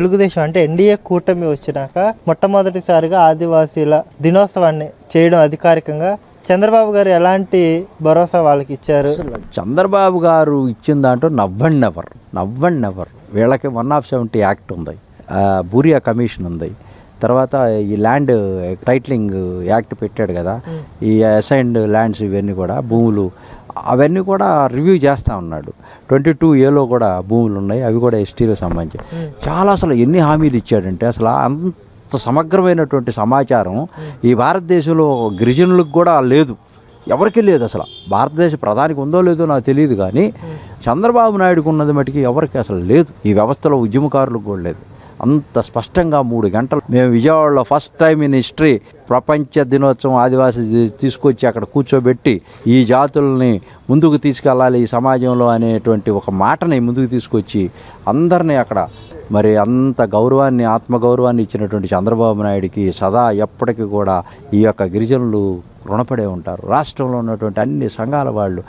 తెలుగుదేశం అంటే ఎన్డీఏ కూటమి వచ్చినాక మొట్టమొదటిసారిగా ఆదివాసీల దినోత్సవాన్ని చేయడం అధికారికంగా చంద్రబాబు గారు ఎలాంటి భరోసా వాళ్ళకి ఇచ్చారు? చంద్రబాబు గారు ఇచ్చిన దాంట్లో నవ్వండి నెవర్ నవ్వండి నెవర్ వీళ్ళకి వన్ ఆఫ్ సెవెంటీ యాక్ట్ ఉంది. బూరియా కమిషన్ ఉంది. తర్వాత ఈ ల్యాండ్ టైటిలింగ్ యాక్ట్ పెట్టాడు కదా. ఈ అసైన్డ్ ల్యాండ్స్ ఇవన్నీ కూడా భూములు అవన్నీ కూడా రివ్యూ చేస్తూ ఉన్నాడు. ట్వంటీ టూ ఏలో కూడా భూములు ఉన్నాయి అవి కూడా ఎస్టీలకు సంబంధించి. చాలా అసలు ఎన్ని హామీలు ఇచ్చాడంటే అసలు అంత సమగ్రమైనటువంటి సమాచారం ఈ భారతదేశంలో గిరిజనులకు కూడా లేదు. ఎవరికీ లేదు అసలు. భారతదేశ ప్రధానికి ఉందో లేదో నాకు తెలియదు కానీ చంద్రబాబు నాయుడుకు ఉన్నది మటుకి ఎవరికి అసలు లేదు. ఈ వ్యవస్థలో ఉద్యమకారులకు కూడా లేదు. అంత స్పష్టంగా మూడు గంటలు. మేము విజయవాడలో ఫస్ట్ టైం ఇన్ హిస్టరీ ప్రపంచ దినోత్సవం ఆదివాసీ తీసుకొచ్చి అక్కడ కూర్చోబెట్టి ఈ జాతుల్ని ముందుకు తీసుకెళ్ళాలి ఈ సమాజంలో అనేటువంటి ఒక మాటని ముందుకు తీసుకొచ్చి అందరినీ అక్కడ మరి అంత గౌరవాన్ని ఆత్మగౌరవాన్ని ఇచ్చినటువంటి చంద్రబాబు నాయుడికి సదా ఎప్పటికీ కూడా ఈ యొక్క గిరిజనులు రుణపడే ఉంటారు. రాష్ట్రంలో ఉన్నటువంటి అన్ని సంఘాల వాళ్ళు